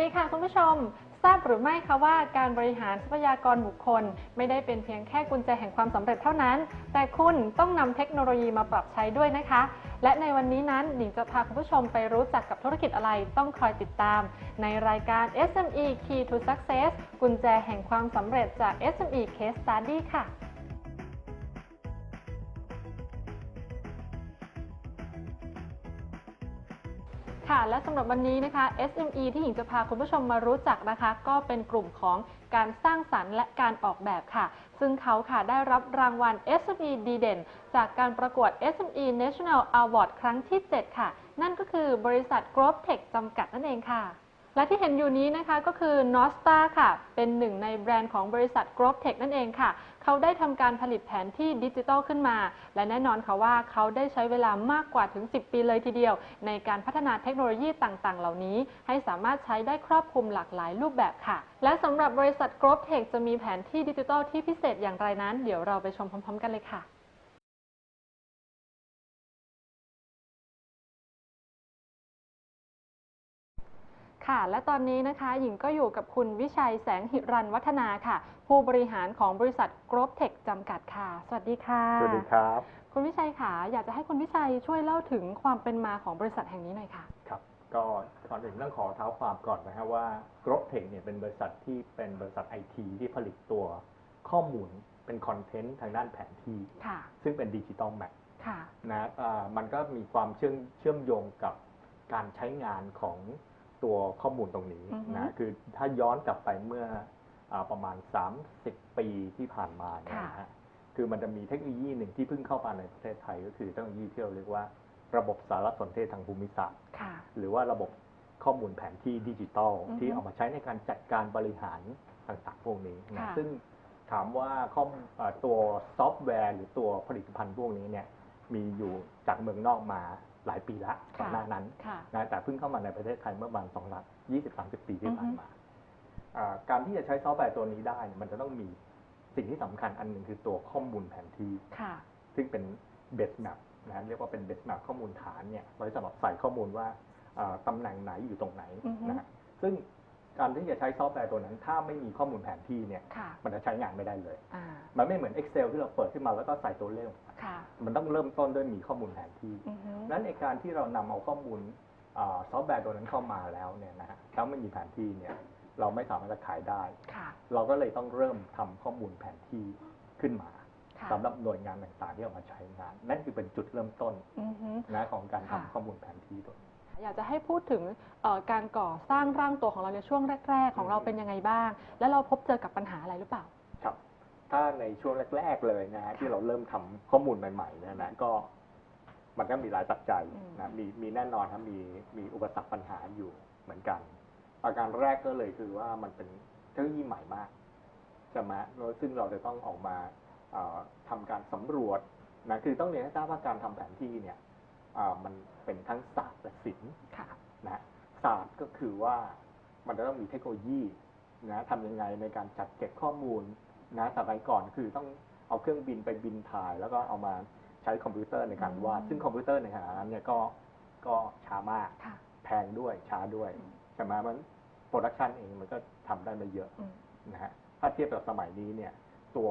สวัสดีค่ะคุณผู้ชม ทราบหรือไม่คะว่าการบริหารทรัพยากรบุคคล ไม่ได้เป็นเพียงแค่กุญแจแห่งความสำเร็จเท่านั้น แต่คุณต้องนำเทคโนโลยีมาปรับใช้ด้วยนะคะ และในวันนี้นั้นหญิงจะพาคุณผู้ชมไปรู้จักกับธุรกิจอะไรต้องคอยติดตาม ในรายการ SME Key to Success กุญแจแห่งความสำเร็จจาก SME Case Study ค่ะ ค่ะ และสำหรับวันนี้นะคะ SME ที่หญิงจะพาคุณผู้ชมมารู้จักนะคะ ก็เป็นกลุ่มของการสร้างสรรค์และการออกแบบค่ะ ซึ่งเขาค่ะได้รับรางวัล SME ดีเด่น จากการประกวด SME National Award ครั้งที่ 7 ค่ะ นั่นก็คือบริษัท Growth Tech จำกัดนั่นเองค่ะ และที่เห็นอยู่นี้นะคะก็คือ Nosta ค่ะ เป็นหนึ่งในแบรนด์ของบริษัท Growth Tech นั่นเองค่ะ เขาได้ทำการผลิตแผนที่ดิจิทัลขึ้นมา และแน่นอนค่ะว่าเขาได้ใช้เวลามากกว่าถึง 10 ปีเลยทีเดียว ในการพัฒนาเทคโนโลยีต่างๆ เหล่านี้ ให้สามารถใช้ได้ครอบคลุมหลากหลายรูปแบบค่ะ และสำหรับบริษัท Growth Tech จะมีแผนที่ดิจิทัลที่พิเศษอย่างไรนั้น เดี๋ยวเราไปชมพร้อม ๆ กันเลยค่ะ ค่ะ และตอนนี้นะคะ หญิงก็อยู่กับคุณวิชัยแสงหิรันวัฒนาค่ะ ผู้บริหารของบริษัท g r o v e Tech จำกัดค่ะ สวัสดีค่ะ สวัสดีครับ คุณวิชัยค่ะอยากจะให้คุณวิชัยช่วยเล่าถึงความเป็นมาของบริษัทแห่งนี้หน่อยค่ะ ครับ ก็ก่อนอื่นต้องขอเท้าความก่อนนะครับว่า g r o w t e c h เนี่ยเป็นบริษัทที่เป็นบริษัทไอทีที่ผลิตตัวข้อมูลเป็นคอนเทนต์ทางด้านแผนที่ ค่ะ ซึ่งเป็นดิจิตอลแมปค่ะ นะอ่ามันก็มีความเชื่อมเชื่อมโยงกับการใช้งานของ ตัวข้อมูลตรงนี้อือฮึนะคือถ้าย้อนกลับไปเมื่ออาประมาณ 30 ปีที่ผ่านมาเนี่ยนะฮะคือมันจะมีเทคโนโลยีหนึ่งที่เพิ่งเข้ามาในประเทศไทยก็คือเทคโนโลยีที่เราเรียกว่าระบบสารสนเทศทางภูมิศาสตร์ค่ะหรือว่าระบบข้อมูลแผนที่ดิจิตอลอือฮึที่เอามาใช้ในการจัดการบริหารต่างๆพวกนี้นะค่ะซึ่งถามว่าข้อมเอ่อตัวซอฟต์แวร์ หรือตัวผลิตภัณฑ์พวกนี้เนี่ยมีอยู่จากเมืองนอกมา หลายปีละก่อนหน้านั้นค่ะนะแต่เพิ่งเข้ามาในประเทศไทยเมื่อประมาณสองหลักยี่สิบสามสิบปีที่อือฮึผ่านมาอ่าการที่จะใช้ซอฟต์แวร์ตัวนี้ได้ มันจะต้องมีสิ่งที่สำคัญอันหนึ่งคือตัวข้อมูลแผนที่ค่ะซึ่งเป็นเบสแมปนะฮะเรียกว่าเป็นเบสแมปข้อมูลฐานเนี่ยไว้สำหรับใส่ข้อมูลว่าอ่าตำแหน่งไหนอยู่ตรงไหนอือฮึนะฮะซึ่ง การที่จะใช้ซอฟต์แวร์ตัวนั้น ถ้าไม่มีข้อมูลแผนที่เนี่ยค่ะมันจะใช้งานไม่ได้เลย อ่ามันไม่เหมือน Excel ที่เราเปิดขึ้นมาแล้วก็ใส่ตัวเลขลงไปค่ะมันต้องเริ่มต้นด้วยมีข้อมูลแผนที่ อือฮึนั้นในการที่เรานำเอาข้อมูลอาซอฟต์แวร์ตัวนั้นเข้ามาแล้วเนี่ยนะฮะถ้าไม่มีแผนที่เนี่ยเราไม่สามารถจะขายได้ ค่ะเราก็เลยต้องเริ่มทำข้อมูลแผนที่ขึ้นมาค่ะสำหรับหน่วยงานต่างๆที่เอามาใช้งาน นั่นคือเป็นจุดเริ่มต้นอือฮึ นะของการทำค่ะ ข้อมูลแผนที่ตัวนี้ อยากจะให้พูดถึงเอ่อการก่อสร้างร่างตัวของเราในช่วงแรก ๆ ของเราเป็นยังไงบ้าง แล้วเราพบเจอกับปัญหาอะไรหรือเปล่า ครับ ถ้าในช่วงแรก ๆ เลยนะฮะที่เราเริ่มทำข้อมูลใหม่ๆเนยนะก็มันก็มีหลายปัจจัยอืมนะมีมีแน่นอนครับมีมีอุปสรรคปัญหาอยู่เหมือนกันประการแรกก็เลยคือว่ามันเป็นเทคโนโลยีใหม่มากใช่ไหมแล้วซึ่งเราจะต้องออกมาเอ่อทำการสำรวจนะคือต้องเรียนให้ทราบว่าการทำแผนที่เนี่ยอ่ามัน เป็นทั้งศาสตร์และศิลป์ค่ะนะศาสตร์ก็คือว่ามันจะต้องมีเทคโนโลยีนะทำยังไงในการจัดเก็บข้อมูลนะสมัยก่อนคือต้องเอาเครื่องบินไปบินถ่าย แล้วก็เอามาใช้คอมพิวเตอร์ในการวาดอืมซึ่งคอมพิวเตอร์ในขณะนั้นเนี่ยก็ก็ช้ามากค่ะแพงด้วยช้าด้วยอืมใช่ไหมมันโปรดักชันเองมันก็ทำได้ไม่เยอะอืมนะฮะถ้าเทียบกับสมัยนี้เนี่ยตัว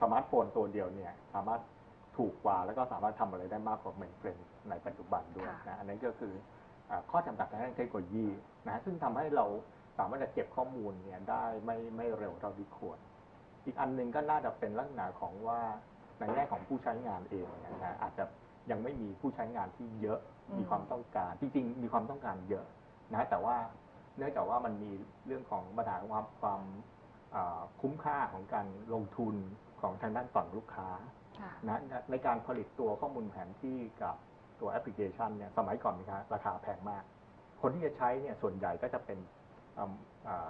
สมาร์ทโฟนตัวเดียวเนี่ยสามารถถูกกว่าแล้วก็สามารถทำอะไรได้มากกว่าเมนเฟรม ในปัจจุบันด้วยค่ะนะอันนั้นก็คืออ่าข้อจำกัดทางด้านเทคโนโลยีนะฮะซึ่งทำให้เราสามารถจะเก็บข้อมูลเนี่ยได้ไม่ไม่เร็วเท่าที่ควร อีกอันหนึ่งก็น่าจะเป็นลักษณะของว่าในแง่ของผู้ใช้งานเองเนี่ยนะอาจจะยังไม่มีผู้ใช้งานที่เยอะอืมมีความต้องการจริงๆมีความต้องการเยอะนะแต่ว่าเนื่องจากว่ามันมีเรื่องของปัญหาความความอ่าคุ้มค่าของการลงทุนของทางด้านฝั่งลูกค้าค่ะนะในการผลิตตัวข้อมูลแผนที่กับ ตัวแอปพลิเคชันเนี่ยสมัยก่อนนะคะราคาแพงมาก คนที่จะใช้เนี่ยส่วนใหญ่ก็จะเป็นอืมอ่า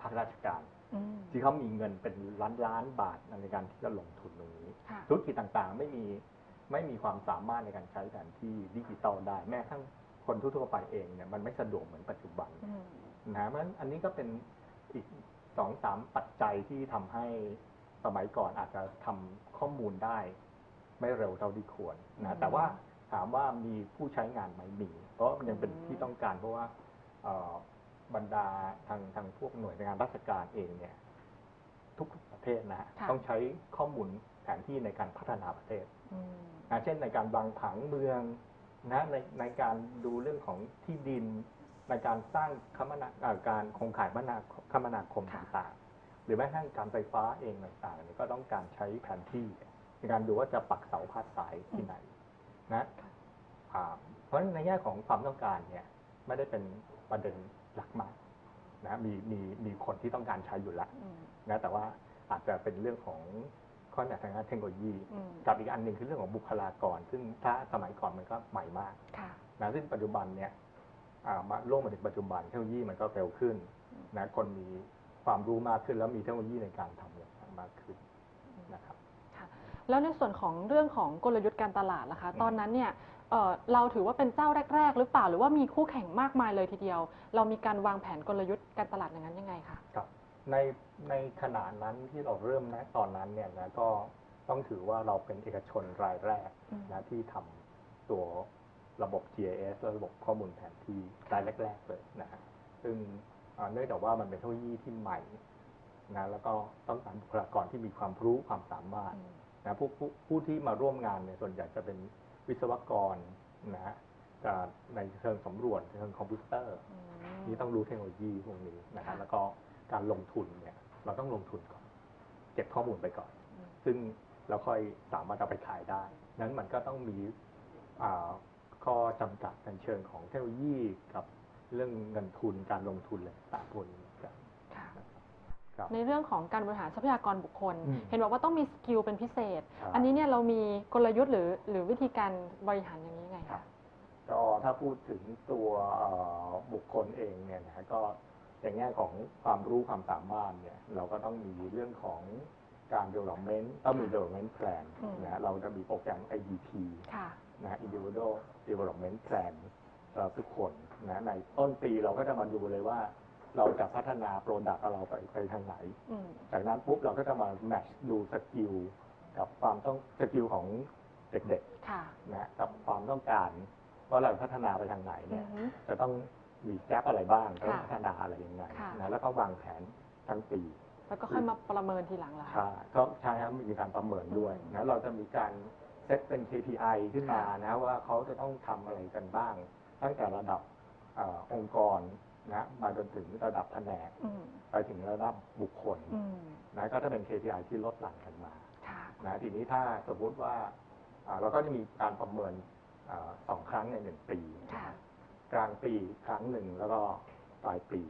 ภาคราชการอืมที่เขามีเงินเป็นล้านล้านบาทในการที่จะลงทุนตรงนี้ค่ะธุรกิจต่างๆไม่มีไม่มีความสามารถในการใช้แผนที่ดิจิตอลได้แม้กระทั่งคนทั่วๆไปเองเนี่ยมันไม่สะดวกเหมือนปัจจุบันอืมนะฮะเพราะฉะนั้นอันนี้ก็เป็นอีกสองสามปัจจัยที่ทำให้สมัยก่อนอาจจะทำข้อมูลได้ ไม่เร็วเท่าที่ควรอืนะมแต่ว่า ถามว่ามีผู้ใช้งานไหมมีเพราะมันยังเป็นอืมที่ต้องการเพราะว่าเอ่อบรรดาทางทางพวกหน่วยงานราชการเองเนี่ยทุกประเทศนะฮะค่ะต้องใช้ข้อมูลแผนที่ในการพัฒนาประเทศอืมนะเช่นในการวางผังเมืองนะในในการดูเรื่องของที่ดิน ในการสร้างคมนาเอ่อการโครงข่ายคมนาคมนาคมค่ะต่างๆ หรือแม้กระทั่งการไฟฟ้าเองต่างๆเนี่ยก็ต้องการใช้แผนที่ในการดูว่าจะปักเสาพาดสายที่ไหน นะอ่าเพราะฉะนั้นในแง่ของความต้องการเนี่ยไม่ได้เป็นประเด็นหลักมากนะมีมีมีคนที่ต้องการใช้อยู่แล้วอืมนะแต่ว่าอาจจะเป็นเรื่องของข้อแม้ทางด้านเทคโนโลยีอืมกับอีกอันหนึ่งคือเรื่องของบุคลากร ซึ่งถ้าสมัยก่อนมันก็ใหม่มากค่ะนะซึ่งปัจจุบันเนี่ยอ่ามาโลกมาถึงปัจจุบันเทคโนโลยีมันก็เร็วขึ้นนะคนมีความรู้มากขึ้นแล้วมีเทคโนโลยีในการทำเนี่ยมากขึ้นนะครับค่ะ แล้วในส่วนของเรื่องของกลยุทธ์การตลาดล่ะคะอืมตอนนั้นเนี่ยเอ่อเราถือว่าเป็นเจ้าแรก ๆ หรือเปล่าหรือว่ามีคู่แข่งมากมายเลยทีเดียว เรามีการวางแผนกลยุทธ์การตลาดอย่างนั้นยังไงคะ ครับในในขณะนั้นที่เราเริ่มนะตอนนั้นเนี่ยนะก็ต้องถือว่าเราเป็นเอกชนรายแรกอืม นะที่ทำตัวระบบ GIS และระบบข้อมูลแผนที่รายแรกๆเลยนะฮะซึ่งอ่าเนื่องจากว่ามันเป็นเทคโนโลยีที่ใหม่นะแล้วก็ต้องการบุคลากรที่มีความรู้ความสามารถ อืม นะผู้ผู้ผู้ที่มาร่วมงานเนี่ยส่วนใหญ่จะเป็นวิศวกรนะฮะจากในเชิงสำรวจเชิงคอมพิวเตอร์อืมนี่ต้องรู้เทคโนโลยีพวกนี้นะฮะค่ะแล้วก็การลงทุนเนี่ยเราต้องลงทุนก่อน เก็บข้อมูลไปก่อนอืมซึ่งเราค่อยสามารถเอาไปขายได้ นั้นมันก็ต้องมีอ่าข้อจำกัดในเชิงของเทคโนโลยีกับเรื่องเงินทุนการลงทุนเลยต่างพวกนี้กันค่ะ ครับในเรื่องของการบริหารทรัพยากรบุคคล อืมเห็นบอกว่าต้องมีสกิลเป็นพิเศษ ครับ อันนี้เนี่ยเรามีกลยุทธ์หรือหรือวิธีการบริหารอย่างนี้ยังไงครัคะบก็ถ้าพูดถึงตัวเอ่อบุคคลเองเนี่ยนะฮะก็ในแง่ของความรู้ความสามารถเนี่ยเราก็ต้องมีเรื่องของการ development ต้องมี development plan อืมนะฮะเราจะมีโปรแกรม IDP ค่ะ นะฮะ individual development plan สำหรับทุกคนนะในต้นปีเราก็จะมาดูเลยว่า เราจะพัฒนา product ของเราไปไปทางไหนอืมจากนั้นปุ๊บเราก็จะมา match ดูสกิลกับความต้องสกิลของเด็กค่ะๆนะฮะกับความต้องการว่าเราพัฒนาไปทางไหนอืเนี่ยอฮึจะต้องมีแกลอะไรบ้างต้องค่ะพัฒนาอะไรยังไงค่ะนะแล้วก็วางแผนทั้งปีแล้วก็ค่อยมาประเมินทีหลังเหรอคะใช่ก็ใช่ครับมีการประเมินด้วยอืมนะเราจะมีการเซตเป็น KPI ขึ้นมานะว่าเขาจะต้องทำอะไรกันบ้าง ตั้งแต่ระดับเออองค์กร นะมาจนถึงระดับแผนกอืมไปถึงระดับบุคคลอืมนะก็จะเป็น KPI ที่ลดหลั่นกันมาค่ะนะทีนี้ถ้าสมมุติว่าอ่าเราก็จะมีการประเมินอาสองครั้งในหนึ่งปีค่ะกลางปีครั้งหนึ่งแล้วก็ปลายปี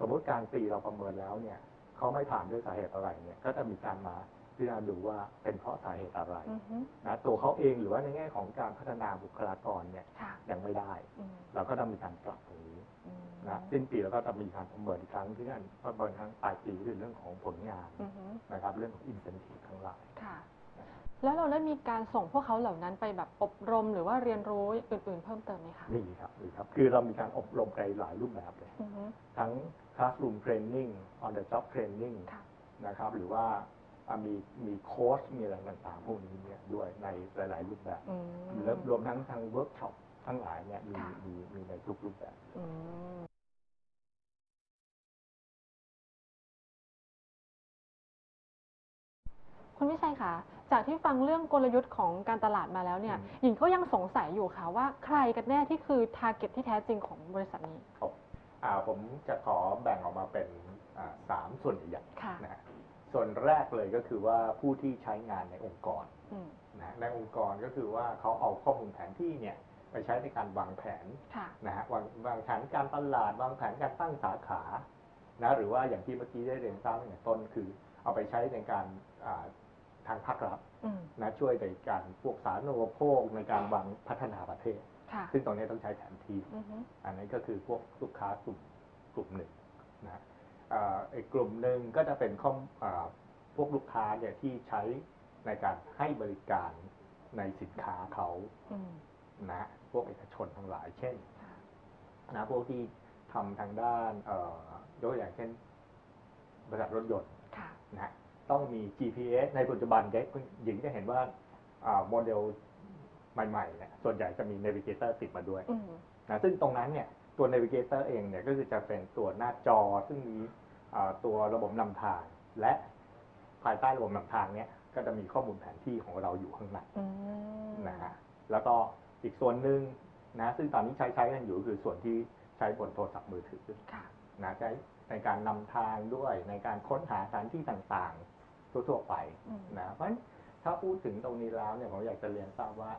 สมมุติกลางปีเราประเมินแล้วเนี่ยเขาไม่ผ่านด้วยสาเหตุอะไรเนี่ย ก็จะมีการมาพิจารณาดูว่าเป็นเพราะสาเหตุอะไรอือฮึนะตัวเขาเองหรือว่าในแง่ของการพัฒนาบุคลากรเนี่ยค่ะยังไม่ได้อืมเราก็ต้องมีการปรับตรงนี้อืม นะสิ้นปีเราก็จะมีการประเมินอีกครั้งที่นั่นประเมินครั้งปลายปีคือเรื่องของผลงาน อือฮึ นะครับเรื่องของอินเซนティブทั้งหลาย ค่ะ แล้วเราได้มีการส่งพวกเขาเหล่านั้นไปแบบอบรมหรือว่าเรียนรู้อื่นๆเพิ่มเติมไหมคะ มีครับมีครับ คือเรามีการอบรมในหลายรูปแบบเลย อือฮึ ทั้ง classroom training on the job training ค่ะ นะครับ หรือว่าอ่ะมีมีโค้ชมีอะไรต่างๆพวกนี้เนี่ยด้วยในหลาย ๆ รูปแบบ อืม รวมรวมทั้งทางเวิร์กช็อปทั้งหลายเนี่ยมี ค่ะ มีมีในทุกรูปแบบ คุณวิชัยคะจากที่ฟังเรื่องกลยุทธ์ของการตลาดมาแล้วเนี่ยอืมหญิงก็ยังสงสัยอยู่ค่ะว่าใครกันแน่ที่คือทาร์เก็ตที่แท้จริงของบริษัทนี้ครับอ่าผมจะขอแบ่งออกมาเป็นอ่าสามส่วนใหญ่ค่ะๆนะฮะส่วนแรกเลยก็คือว่าผู้ที่ใช้งานในองค์กรอืมนะฮะในองค์กรก็คือว่าเขาเอาข้อมูลแผนที่เนี่ยไปใช้ในการวางแผนค่ะนะฮะวางวางแผนการตลาดวางแผนการตั้งสาขานะหรือว่าอย่างที่เมื่อกี้ได้เรียนทราบตั้งแต่ต้นคือ เอาไปใช้ในการอ่า ทางภาครัฐอืมนะช่วยในการพวกสาธารณูปโภคในการวางพัฒนาประเทศค่ะซึ่งตรงนี้ต้องใช้แผนที่อือฮึอันนี้ก็คือพวกลูกค้ากลุ่มกลุ่มหนึ่งนะฮะอ่าอีกกลุ่มหนึ่งก็จะเป็นข้อมอ่าพวกลูกค้าเนี่ยที่ใช้ในการให้บริการในสินค้าเขาอืมนะพวกเอกชนทั้งหลาย เช่นค่ะนะพวกที่ทำทางด้านเอ่อยกตัวอย่างเช่นบริษัทรถยนต์ค่ะนะ ต้องมี GPS ในปัจจุบันเด็กหญิงจะเห็นว่าอ่าโมเดลใหม่ๆเนี่ยส่วนใหญ่จะมี Navigator ติดมาด้วยอืมนะซึ่งตรงนั้นเนี่ยตัว Navigator เองเนี่ยก็คือจะเป็นตัวหน้าจอซึ่งมีอ่าตัวระบบนำทาง และภายใต้ระบบนำทางเนี่ยก็จะมีข้อมูลแผนที่ของเราอยู่ข้างในอืมนะฮะแล้วก็อีกส่วนหนึ่งนะซึ่งตอนนี้ใช้ใช้กันอยู่ก็คือส่วนที่ใช้บนโทรศัพท์มือถือค่ะนะใช้ในการนำทางด้วยในการค้นหาสถานที่ต่างๆ ทั่วๆไปอืมนะเพราะฉะนั้นถ้าพูดถึงตรงนี้แล้วเนี่ยผมอยากจะเรียนทราบว่า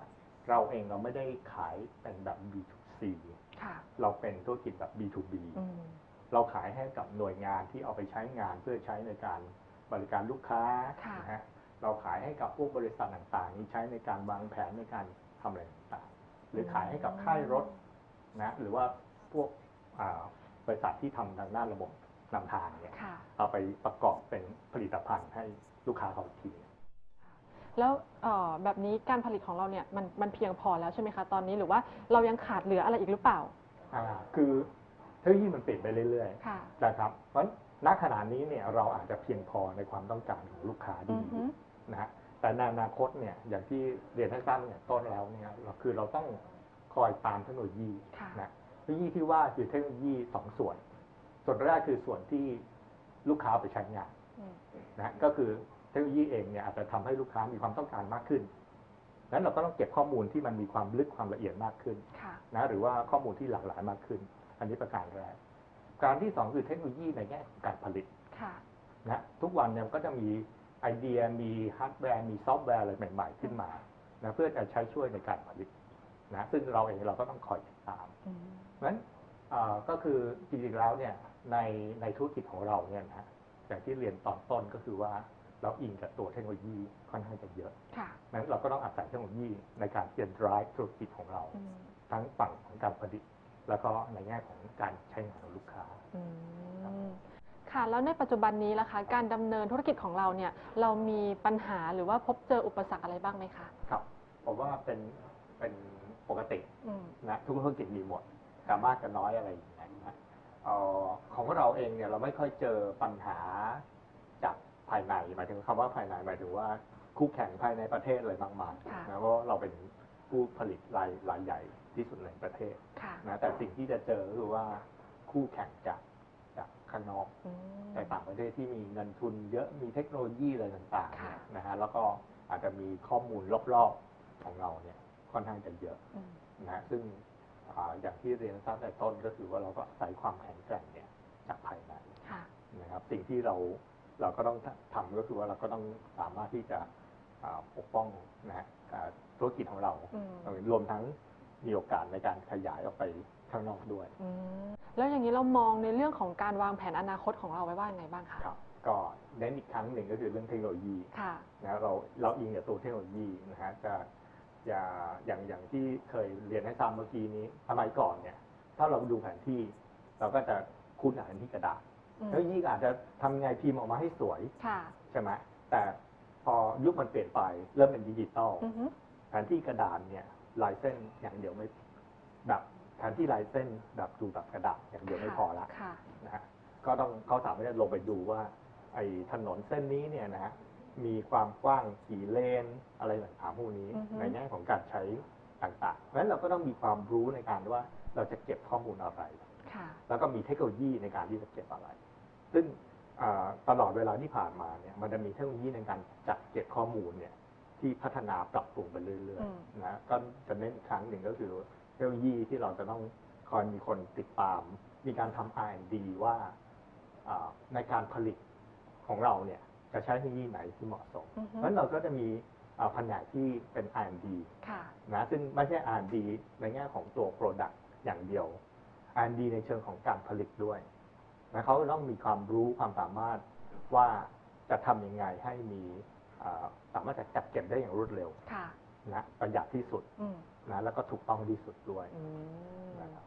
เราเองเราไม่ได้ขายเป็นแบบ B2C ค่ะเราเป็นธุรกิจแบบ B2B อืมเราขายให้กับหน่วยงานที่เอาไปใช้งานเพื่อใช้ในการบริการลูกค้าค่ะนะฮะเราขายให้กับพวกบริษัทต่างๆ นี่ใช้ในการวางแผนในการทำอะไรต่างๆ หรือขายให้กับค่ายรถนะหรือว่าพวกอ่าบริษัทที่ทำทางด้านระบบ นำทางเนี่ยค่ะเอาไปประกอบเป็นผลิตภัณฑ์ให้ลูกค้าเขาอีกทีแล้วเอ่อแบบนี้การผลิตของเราเนี่ยมันมันเพียงพอแล้วใช่ไหมคะตอนนี้หรือว่าเรายังขาดเหลืออะไรอีกหรือเปล่าอ่าคือเทคโนโลยีมันเปลี่ยนไปเรื่อยค่ะๆนะครับเพราะฉะนั้นณขณะนี้เนี่ยเราอาจจะเพียงพอในความต้องการของลูกค้าอืดีอฮึนะฮะแต่ในอนาคตเนี่ยอย่างที่เรียนให้ทราบเนี่ยต้นแล้วเนี่ยเราคือเราต้องคอยตามเทคโนโลยีค่ะนะเทคโนโลยีที่ว่าคือเทคโนโลยีสองส่วน ส่วนแรกคือส่วนที่ลูกค้าเอาไปใช้งานอืมนะก็คือเทคโนโลยีเองเนี่ยอาจจะทำให้ลูกค้ามีความต้องการมากขึ้นนั้นเราก็ต้องเก็บข้อมูลที่มันมีความลึกความละเอียดมากขึ้นค่ะนะหรือว่าข้อมูลที่หลากหลายมากขึ้น อันนี้ประการแรกการที่สองคือเทคโนโลยีในแง่ของการผลิตค่ะนะทุกวันเนี่ยมันก็จะมีไอเดียมีฮาร์ดแวร์มีซอฟต์แวร์อะไรใหม่ ๆ ขึ้นมานะเพื่อจะใช้ช่วยในการผลิตนะซึ่งเราเองเราก็ต้องคอยติดตามอืมเพราะฉะนั้นเอ่อก็คือจริงๆแล้วเนี่ย ในในธุรกิจของเราเนี่ยนะอย่างที่เรียนตอนต้นก็คือว่าเราอิงกับตัวเทคโนโลยีค่อนข้างจะเยอะค่ะนั้นเราก็ต้องอาศัยเทคโนโลยีในการที่จะ drive ธุรกิจของเราอืมทั้งฝั่งของการผลิต แล้วก็ในแง่ของการใช้งานของลูกค้าอืมค่ะ แล้วในปัจจุบันนี้ล่ะคะ การดำเนินธุรกิจของเราเนี่ย เรามีปัญหาหรือว่าพบเจออุปสรรคอะไรบ้างไหมคะ ครับผมว่าเป็นเป็นปกติอืมนะทุกธุรกิจมีหมดแต่มากกับน้อยอะไรอย่างเงี้ยนะเอ่อ ของเราเองเนี่ยเราไม่ค่อยเจอปัญหาจากภายในหมายถึงคำว่าภายในหมายถึงว่าคู่แข่งภายในประเทศอะไรมากมายค่ะนะเพราะเราเป็นผู้ผลิตรายรายใหญ่ที่สุดในประเทศค่ะนะแต่สิ่งที่จะเจอก็คือว่าคู่แข่งจากจากข้างนอกอืมในต่างประเทศที่มีเงินทุนเยอะมีเทคโนโลยีอะไรต่างๆค่ะเนี่ยนะฮะแล้วก็อาจจะมีข้อมูลรอบๆของเราเนี่ยค่อนข้างจะเยอะอืมนะฮะซึ่ง อ่าอย่างที่เรียนทราบแต่ต้นก็คือว่าเราก็อาศัยความแข็งแกร่งเนี่ยจากภายในค่ะนะครับ สิ่งที่เราเราก็ต้องทำก็คือว่าเราก็ต้องสามารถที่จะอ่าปกป้องนะฮะอ่าธุรกิจของเราอืมรวมทั้งมีโอกาสในการขยายออกไปข้างนอกด้วยอืมแล้วอย่างนี้เรามองในเรื่องของการวางแผนอนาคตของเราไว้ว่ายังไงบ้างคะครับก็เน้นอีกครั้งหนึ่งก็คือเรื่องเทคโนโลยีค่ะนะเราเราอิงกับตัวเทคโนโลยีนะฮะจะ อย่าอย่างอย่างที่เคยเรียนให้ทราบเมื่อกี้นี้สมัยก่อนเนี่ย ถ้าเราดูแผนที่ เราก็จะคุ้นกับแผนที่กระดาษอืมเทคโนโลยีอาจจะทำไงพิมพ์ออกมาให้สวยค่ะใช่ไหมแต่พอยุคมันเปลี่ยนไปเริ่มเป็นดิจิตอลอือฮึแผนที่กระดาษเนี่ยลายเส้นอย่างเดียวไม่แบบแผนที่ลายเส้นแบบดูแบบกระดาษอย่างเดียวไม่พอละค่ะนะฮะก็ต้องเขาสามารถจะลงไปดูว่า ไอ้ถนนเส้นนี้เนี่ยนะฮะ มีความกว้างกี่เลน อะไรต่างๆพวกนี้ อือฮึ ในแง่ของการใช้ต่างๆ เพราะฉะนั้นเราก็ต้องมีความรู้ในการว่าเราจะเก็บข้อมูลอะไร ค่ะ แล้วก็มีเทคโนโลยีในการที่จะเก็บอะไร ซึ่งอ่าตลอดเวลาที่ผ่านมาเนี่ย มันจะมีเทคโนโลยีในการจัดเก็บข้อมูลเนี่ยที่พัฒนาปรับปรุงไปเรื่อยอืม ๆนะ ก็จะเน้นอีกครั้งหนึ่งก็คือเทคโนโลยีที่เราจะต้องคอยมีคนติดตาม มีการทำ R&D ว่าอ่าในการผลิตของเราเนี่ย จะใช้เทคโนโลยีไหนที่เหมาะสม อือเพฮึราะฉะนั้นเราก็จะมีอ่าแผนกที่เป็น R&D ค่ะ นะซึ่งไม่ใช่ R&D ในแง่ของตัว Product อย่างเดียว R&D ในเชิงของการผลิตด้วยนะเขาต้องมีความรู้ความสามารถว่าจะทำยังไงให้มีอ่าสามารถจะจัดเก็บได้อย่างรวดเร็วค่ะ นะประหยัดที่สุดอืมนะแล้วก็ถูกต้องที่สุดด้วยอืมนะครับ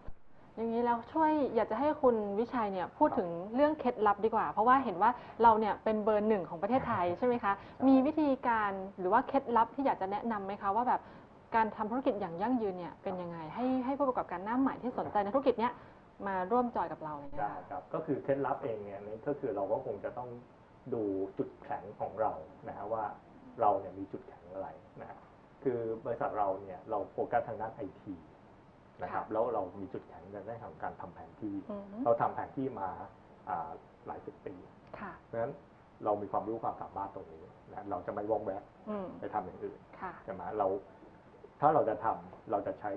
อย่างนี้แล้วช่วยอยากจะให้คุณวิชัยเนี่ยพูดถึงเรื่องเคล็ดลับดีกว่า เพราะว่าเห็นว่าเราเนี่ยเป็นเบอร์หนึ่งของประเทศไทยใช่ไหมคะ มีวิธีการหรือว่าเคล็ดลับที่อยากจะแนะนำไหมคะว่าแบบการทำธุรกิจอย่างยั่งยืนเนี่ยเป็นยังไงให้ให้ผู้ประกอบการหน้าใหม่ที่สนใจในธุรกิจเนี้ยมาร่วมจอยกับเราอะไรเงี้ได้ยครับ ก็คือเคล็ดลับเองเนี่ยนี่ก็คือเราก็คงจะต้องดูจุดแข็งของเรานะฮะว่าเราเนี่ยมีจุดแข็งอะไรนะฮะคือบริษัทเราเนี่ยเราโฟกัสทางด้านไอที นะครับค่ะแล้วเรามีจุดแข็งในเรื่องของการทำแผนที่อืมเราทำแผนที่มาอ่าหลายสิบปีค่ะเพราะฉะนั้นเรามีความรู้ความสามารถตรงนี้นะเราจะไม่วอกแวกอืมไปทำอย่างอื่นค่ะใช่ไหมเรา ถ้าเราจะทำเราจะใช้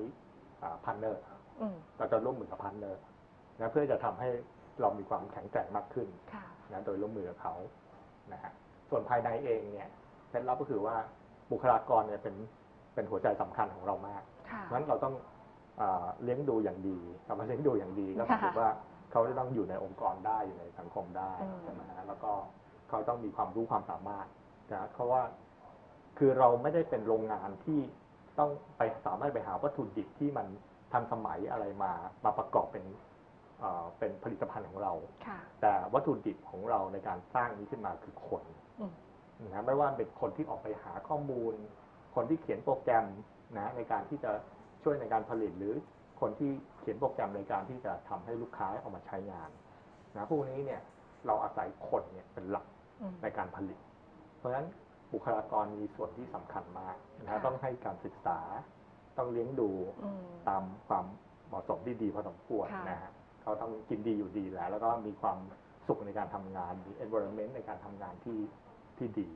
พันเนอร์อืมเราจะร่วมมือกับพันเนอร์นะเพื่อจะทำให้เรามีความแข็งแกร่งมากขึ้นค่ะนะโดยร่วมมือกับเขานะฮะส่วนภายในเองเนี่ยเคล็ดลับก็คือว่าบุคลากรเนี่ยเป็นเป็นหัวใจสำคัญของเรามากค่ะเพราะฉะนั้นเราต้องอา เลี้ยงดูอย่างดีคำว่าเลี้ยงดูอย่างดีก็หมายค่ะถึงว่าเขาจะต้องอยู่ในองค์กรได้อยู่ในสังคมได้อืมใช่ไหมฮะแล้วก็เขาต้องมีความรู้ความสามารถนะเพราะว่าคือเราไม่ได้เป็นโรงงานที่ต้องไปสามารถไปหาวัตถุดิบที่มันทันสมัยอะไรมามาประกอบเป็นเอ่อเป็นผลิตภัณฑ์ของเราค่ะแต่วัตถุดิบของเราในการสร้างนี้ขึ้นมาคือคนอืมนะไม่ว่าเป็นคนที่ออกไปหาข้อมูล คนที่เขียนโปรแกรมนะในการที่จะ ช่วยในการผลิตหรือคนที่เขียนโปรแกรมในการที่จะทำให้ลูกค้าเอามาใช้งานนะพวกนี้เนี่ยเราอาศัยคนเนี่ยเป็นหลักอืมในการผลิต เพราะฉะนั้นบุคลากรมีส่วนที่สำคัญมากนะค่ะต้องให้การศึกษา ต้องเลี้ยงดูอืมตามความเหมาะสมที่ดีพอสมควรค่ะนะฮะเขาต้องกินดีอยู่ดีแหล้ว แล้วก็มีความสุขในการทำงานมี environment ในการทำงานที่ที่ดี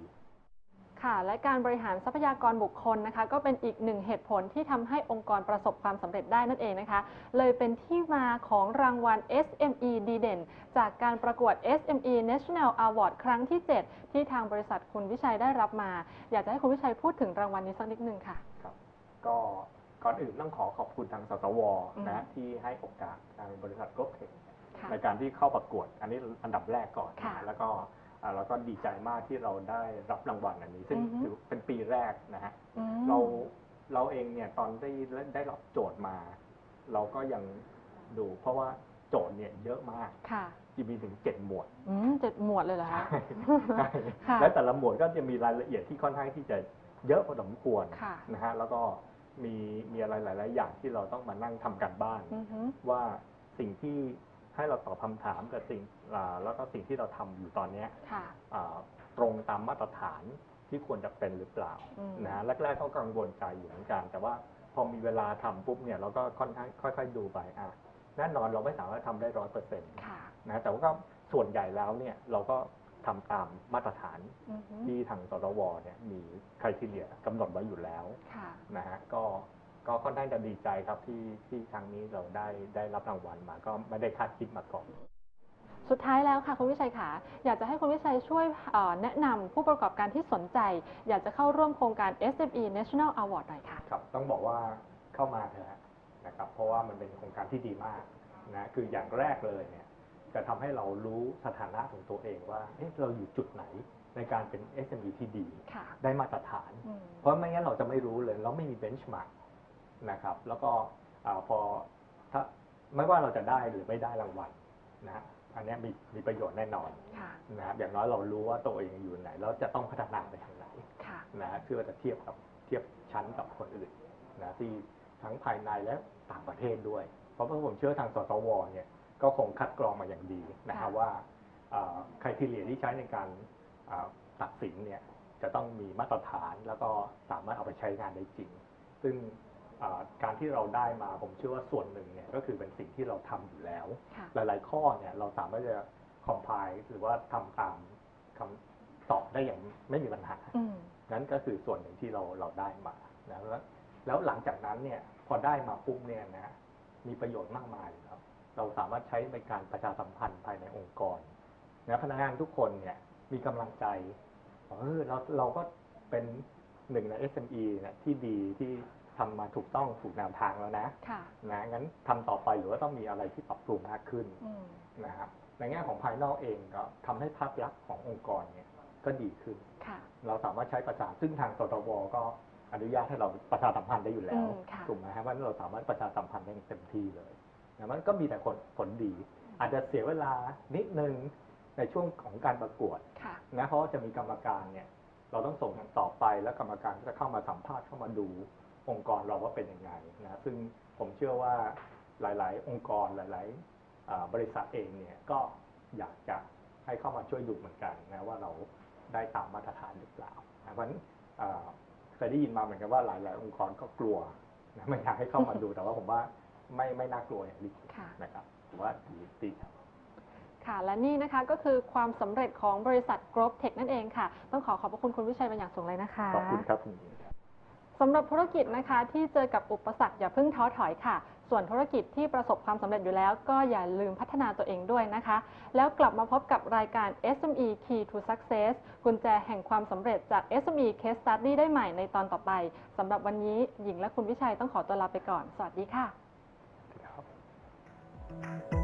ค่ะ และการบริหารทรัพยากรบุคคลนะคะ ก็เป็นอีกหนึ่งเหตุผลที่ทำให้องค์กรประสบความสำเร็จได้นั่นเองนะคะ เลยเป็นที่มาของรางวัล SME ดีเด่น จากการประกวด SME National Award ครั้งที่ 7 ที่ทางบริษัทคุณวิชัยได้รับมา อยากจะให้คุณวิชัยพูดถึงรางวัลนี้สักนิดนึงค่ะ ครับก็ก่อนอื่นต้องขอขอบคุณทางสสวอืมนะที่ให้โอกาสทางบริษัทกรุ๊ปเทคค่ะในการที่เข้าประกวด อันนี้อันดับแรกก่อนค่ะนะแล้วก็ อ่าแล้วก็ดีใจมากที่เราได้รับรางวัลอันนี้ ซึ่งอือฮึ ถือเป็นปีแรกนะฮะ อืม เราเราเองเนี่ยตอนได้ได้รับโจทย์มา เราก็ยังดู เพราะว่าโจทย์เนี่ยเยอะมากค่ะจะมีถึงเจ็ดหมวด อืมเจ็ดหมวดเลยเหรอคะ ใช่ค่ะและแต่ละหมวดก็จะมีรายละเอียดที่ค่อนข้างที่จะเยอะพอสมควรค่ะ นะฮะแล้วก็มีมีอะไรหลาย ๆ อย่างที่เราต้องมานั่งทำกันบ้าน อือฮึว่าสิ่งที่ ให้เราตอบคำถามกับสิ่งอ่าแล้วก็สิ่งที่เราทำอยู่ตอนเนี้ยค่ะอ่าตรงตามมาตรฐานที่ควรจะเป็นหรือเปล่าอืมนะฮะแรกๆก็กังวลใจอยู่เหมือนกัน แต่ว่าพอมีเวลาทำปุ๊บเนี่ยเราก็ค่อนข้างค่อย ๆ ดูไปอะแน่นอนเราไม่สามารถทำได้ร้อยเปอร์เซ็นต์ค่ะนะแต่ว่าก็ส่วนใหญ่แล้วเนี่ยเราก็ทำตามมาตรฐานอือฮึที่ทางสรวเนี่ยมีครทีเรียกำหนดไว้อยู่แล้วค่ะนะฮะก็ ก็ค่อนข้างจะดีใจครับที่ที่ครั้งนี้เราได้ได้รับรางวัลมาก็ไม่ได้คาดคิดมาก่อน สุดท้ายแล้วค่ะคุณวิชัยค่ะอยากจะให้คุณวิชัยช่วยเอ่อแนะนำผู้ประกอบการที่สนใจ อยากจะเข้าร่วมโครงการ SME National Award หน่อยค่ะ ครับต้องบอกว่าเข้ามาเถอะนะครับ เพราะว่ามันเป็นโครงการที่ดีมากนะคืออย่างแรกเลยเนี่ยจะทำให้เรารู้สถานะของตัวเองว่าเอ๊ะเราอยู่จุดไหนในการเป็น SME ที่ดี ค่ะได้มาตรฐาน อืมเพราะไม่งั้นเราจะไม่รู้เลย เราไม่มีเบนช์มาร์ก นะครับ แล้วก็อาพอถ้าไม่ว่าเราจะได้หรือไม่ได้รางวัลนะฮะอันเนี้ยมีมีประโยชน์แน่นอนค่ะนะครับอย่างน้อยเรารู้ว่าตัวเองอยู่ไหนแล้วจะต้องพัฒนาไปทางไหนค่ะนะฮะเพื่อจะเทียบกับเทียบชั้นกับคนอื่นนะที่ทั้งภายในและต่างประเทศด้วย เพราะว่าผมเชื่อทางสตวเนี่ยก็คงคัดกรองมาอย่างดีนะครับค่ะว่าใครที่เรียที่ใช้ในการอ่าตัดสินเนี่ยจะต้องมีมาตรฐานแล้วก็สามารถเอาไปใช้งานได้จริง ซึ่งอ่า การที่เราได้มาผมเชื่อว่าส่วนหนึ่งเนี่ยก็คือเป็นสิ่งที่เราทำอยู่แล้วค่ะหลาย ๆ ข้อเนี่ยเราสามารถจะคอมไพล์หรือว่าทำตามคำตอบได้อย่างไม่มีปัญหาอืมนั่นก็คือส่วนหนึ่งที่เราเราได้มานะแล้วแล้วหลังจากนั้นเนี่ยพอได้มาปุ๊บเนี่ยนะมีประโยชน์มากมายครับ เราสามารถใช้ในการประชาสัมพันธ์ภายในองค์กรนะพนักงานทุกคนเนี่ยมีกำลังใจเออเราเราก็เป็นหนึ่งใน SME เนี่ยที่ดีที่ ทำมาถูกต้องถูกแนวทางแล้วนะค่ะนะงั้นทำต่อไปหรือว่าต้องมีอะไรที่ปรับปรุงมากขึ้นอืมนะครับในแง่ของภายนอกเองก็ทำให้ภาพลักษณ์ขององค์กรเนี่ยก็ดีขึ้นค่ะเราสามารถใช้ประชาซึ่งทางสตวก็อนุญาตให้เราประชาสัมพันธ์ได้อยู่แล้วอืมค่ะถูกไหมครับว่าเราสามารถประชาสัมพันธ์ได้เต็มที่เลยนะมันก็มีแต่ผลผลดี อาจจะเสียเวลานิดนึงในช่วงของการประกวดค่ะนะเพราะว่าจะมีกรรมการเนี่ยเราต้องส่งกันต่อไปแล้วกรรมการก็จะเข้ามาสัมภาษณ์เข้ามาดู องค์กรเราว่าเป็นยังไงนะซึ่งผมเชื่อว่าหลาย ๆ องค์กรหลายๆอ่าบริษัทเองเนี่ยก็อยากจะให้เข้ามาช่วยดูเหมือนกันนะว่าเราได้ตามมาตรฐานหรือเปล่านะเพราะฉะนั้นอ่าเคยได้ยินมาเหมือนกันว่าหลาย ๆ องค์กรก็กลัวนะไม่อยากให้เข้ามาดูแต่ว่าผมว่าไม่ไม่น่ากลัวอย่างที่คิดค่ะนะครับถือว่าดีดีครับค่ะ และนี่นะคะก็คือความสำเร็จของบริษัท Growth Tech นั่นเองค่ะ ต้องขอขอบพระคุณคุณวิชัยเป็นอย่างสูงเลยนะคะ ขอบคุณครับคุณหญิงครับ สำหรับธุรกิจนะคะที่เจอกับอุปสรรคอย่าเพิ่งท้อถอยค่ะ ส่วนธุรกิจที่ประสบความสำเร็จอยู่แล้ว ก็อย่าลืมพัฒนาตัวเองด้วยนะคะ แล้วกลับมาพบกับรายการ SME Key to Success กุญแจแห่งความสำเร็จจาก SME Case Study ได้ใหม่ในตอนต่อไปสำหรับวันนี้หญิงและคุณวิชัยต้องขอตัวลาไปก่อน สวัสดีค่ะครับ